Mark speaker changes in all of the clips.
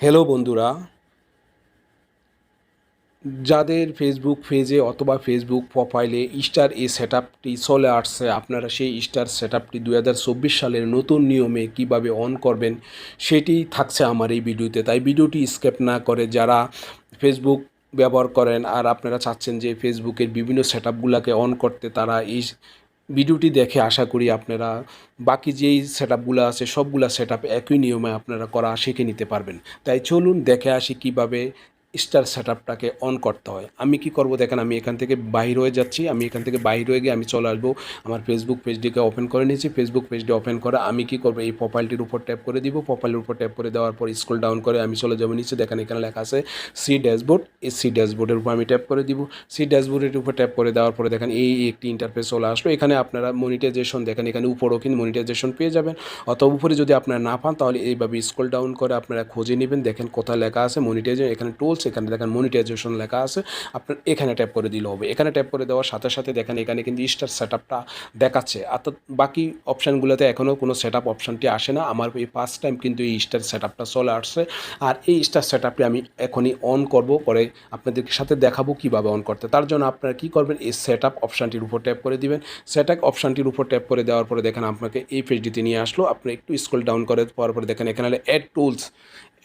Speaker 1: Hello বন্ধুরা। যাদের Facebook পেজে অথবা ফেসবুক প্রোফাইলে স্টার এই সেট আপটি চলে আসছে, আপনারা সেই স্টার সেট আপটি দু হাজার চব্বিশ সালের নতুন নিয়মে কীভাবে অন করবেন, সেটি থাকছে আমার এই ভিডিওতে। তাই ভিডিওটি স্কেপ না করে যারা ফেসবুক ব্যবহার করেন আর আপনারা চাচ্ছেন যে ফেসবুকের বিভিন্ন সেট অন করতে, তারা এই ভিডিওটি দেখে আশা করি আপনারা বাকি যেই সেট আপগুলো আছে সবগুলো সেট আপ একই নিয়মে আপনারা করা শিখে নিতে পারবেন। তাই চলুন দেখে আসি কীভাবে স্টার সেট আপটাকে অন করতে হয়। আমি কি করব? দেখেন, আমি এখান থেকে বাহির হয়ে যাচ্ছি। আমি এখান থেকে বাহির হয়ে গিয়ে আমি চলে আসব। আমার ফেসবুক পেজটিকে ওপেন করে নিয়েছি। ফেসবুক পেজটি ওপেন করে আমি কি করব? এই প্রোফাইলটির উপর ট্যাপ করে দিব। প্রোফাইলের উপর ট্যাপ করে দেওয়ার পর স্কুল ডাউন করে আমি চলে যাব নিচে। দেখেন, এখানে লেখা আছে সি ড্যাশবোর্ড এই সি ড্যাশবোর্ডের উপর আমি ট্যাপ করে দিব। সি ড্যাশবোর্ডের উপর ট্যাপ করে দেওয়ার পরে দেখেন, এই একটি ইন্টারফেস চলে আসলো। এখানে আপনারা মনিটাইজেশন দেখেন, এখানে উপরও কিন্তু মনিটাইজেশন পেয়ে যাবেন। অথবা উপরে যদি আপনারা না পান, তাহলে এইভাবে স্কুল ডাউন করে আপনারা খুঁজে নেবেন। দেখেন, কোথায় লেখা আছে মনিটাইজেশন এখানে টুলস এখানে দেখেন মনিটাইজেশন লেখা আছে, আপনার এখানে ট্যাপ করে দিলে হবে। এখানে ট্যাপ করে দেওয়ার সাথে সাথে দেখেন এখানে কিন্তু স্টার সেট আপটা দেখাচ্ছে অর্থাৎ বাকি অপশানগুলোতে এখনও কোনো সেট আপ অপশানটি আসে না। আমার এই ফার্স্ট টাইম কিন্তু এই স্টার সেট আপটা চলে আসছে। আর এই স্টার সেট আপটি আমি এখনই অন করব। পরে আপনাদের সাথে দেখাবো কীভাবে অন করতে। তার জন্য আপনারা কী করবেন? এই সেট আপ অপশানটির উপর ট্যাপ করে দিবেন। সেট আপ অপশানটির উপর ট্যাপ করে দেওয়ার পরে দেখেন আপনাকে এই পেজটিতে নিয়ে আসলো। আপনি একটু স্ক্রল ডাউন করে পরে দেখেন এখানে অ্যাড টুলস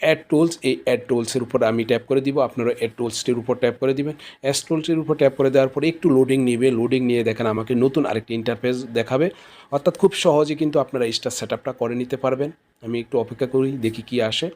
Speaker 1: অ্যাড টুলস এই অ্যাড টুলসের উপর আমি ট্যাপ করে দিব। আপনারা অ্যাড টুলসটির উপর ট্যাপ করে দিবেন। অ্যাড টুলসটির উপর ট্যাপ করে দেওয়ার পরে একটু লোডিং নেবে। লোডিং নিয়ে দেখেন আমাকে নতুন আরেকটি ইন্টারফেস দেখাবে। অর্থাৎ খুব সহজে কিন্তু আপনারা স্টার সেট করে নিতে পারবেন। আমি একটু অপেক্ষা করি, দেখি কি আসে।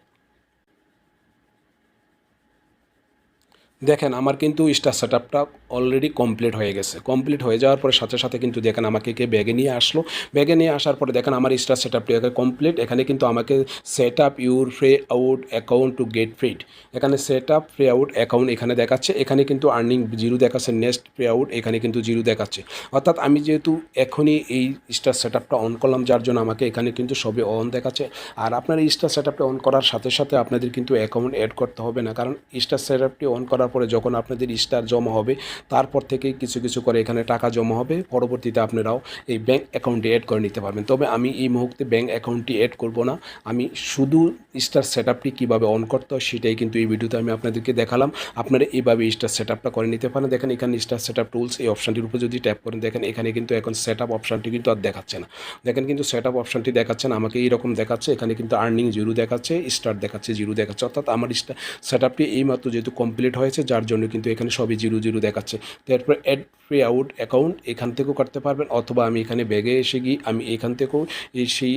Speaker 1: দেখেন, আমার কিন্তু স্টার সেট আপটা অলরেডি কমপ্লিট হয়ে গেছে। কমপ্লিট হয়ে যাওয়ার পরে সাথে সাথে কিন্তু দেখেন আমাকে কে ব্যাগে নিয়ে আসলো। ব্যাগে নিয়ে আসার পরে দেখেন আমার স্টার সেট আপটি কমপ্লিট এখানে কিন্তু আমাকে set up your fray out account to get freed এখানে set up fray out account এখানে দেখাচ্ছে। এখানে কিন্তু আর্নিং জিরো দেখাচ্ছে নেক্সট ফ্রে আউট এখানে কিন্তু জিরো দেখাচ্ছে। অর্থাৎ আমি যেহেতু এখনই এই স্টার সেট আপটা অন করলাম, যার জন্য আমাকে এখানে কিন্তু সবে অন দেখাচ্ছে। আর আপনার স্টার সেট আপটা অন করার সাথে সাথে আপনাদের কিন্তু অ্যাকাউন্ট অ্যাড করতে হবে না, কারণ স্টার সেট আপটি অন করার পরে যখন আপনাদের স্টার জমা হবে, তারপর থেকে কিছু কিছু করে এখানে টাকা জমা হবে। পরবর্তীতে আপনারাও এই ব্যাঙ্ক অ্যাকাউন্টে অ্যাড করে নিতে পারবেন। তবে আমি এই মুহূর্তে ব্যাঙ্ক অ্যাকাউন্টটি অ্যাড করব না। আমি শুধু স্টার সেট আপটি কীভাবে অন করতে হয় সেটাই কিন্তু এই ভিডিওতে আমি আপনাদেরকে দেখালাম। আপনারা এইভাবে স্টার সেট আপটা করে নিতে পারেন। দেখেন এখানে স্টার সেট আপ টুলস এই অপশানটির উপর যদি ট্যাপ করেন, দেখেন এখানে কিন্তু এখন সেট আপ অপশানটি কিন্তু আর দেখাচ্ছে না। দেখেন কিন্তু সেট আপ অপশানটি দেখাচ্ছে না, আমাকে এইরকম দেখাচ্ছে। এখানে কিন্তু আর্নিং জিরো দেখাচ্ছে স্টার দেখাচ্ছে জিরো দেখাচ্ছে। অর্থাৎ আমার স্টার সেট আপটি এইমাত্র যেহেতু কমপ্লিট হয়েছে যার জন্য কিন্তু এখানে সবই জিরো জিরো দেখাচ্ছে। তারপর অ্যাড পে আউট অ্যাকাউন্ট এখান থেকেও করতে পারবেন, অথবা আমি এখানে ব্যাগে এসে গিয়ে আমি এখান থেকেও এই সেই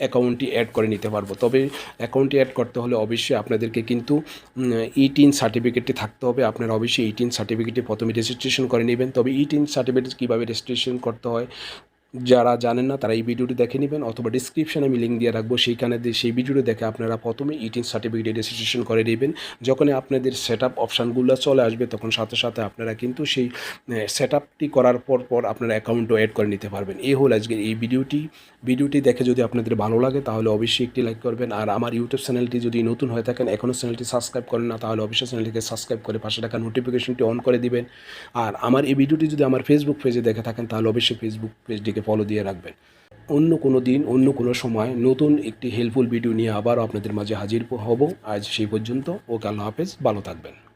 Speaker 1: অ্যাকাউন্টটি অ্যাড করে নিতে পারব। তবে অ্যাকাউন্টটি অ্যাড করতে হলে অবশ্যই আপনাদেরকে কিন্তু ইটিন সার্টিফিকেটটি থাকতে হবে। আপনারা অবশ্যই ইটিন সার্টিফিকেটটি প্রথমে রেজিস্ট্রেশন করে নেবেন। তবে ইটিন সার্টিফিকেট কীভাবে রেজিস্ট্রেশন করতে হয় যারা জানেন না, তারা এই ভিডিওটি দেখে নেবেন অথবা ডিসক্রিপশানে আমি লিঙ্ক দিয়ে রাখব। সেইখানে সেই ভিডিওটি দেখে আপনারা প্রথমে ইটিন সার্টিফিকেট রেজিস্ট্রেশন করে নেবেন। যখনই আপনাদের সেট আপ অপশানগুলো চলে আসবে, তখন সাথে সাথে আপনারা কিন্তু সেই সেট আপটি করার পর পর আপনারা অ্যাকাউন্টও অ্যাড করে নিতে পারবেন। এই হল আজকের এই ভিডিওটি। ভিডিওটি দেখে যদি আপনাদের ভালো লাগে, তাহলে অবশ্যই একটি লাইক করবেন। আর আমার ইউটিউব চ্যানেলটি যদি নতুন হয়ে থাকেন এখনও চ্যানেলটি সাবস্ক্রাইব করেন না, তাহলে অবশ্যই চ্যানেলটিকে সাবস্ক্রাইব করে পাশে থাকা নোটিফিকেশনটি অন করে দিবেন। আর আমার এই ভিডিওটি যদি আমার ফেসবুক পেজে দেখে থাকেন, তাহলে অবশ্যই ফেসবুক পেজটিকে ফলো দিয়ে রাখবেন। অন্য কোনো দিন, অন্য কোনো সময় নতুন একটি হেল্পফুল ভিডিও নিয়ে আবার আপনাদের মাঝে হাজির হব। আজ সেই পর্যন্ত, ওকে আল্লাহ হাফেজ, ভালো থাকবেন।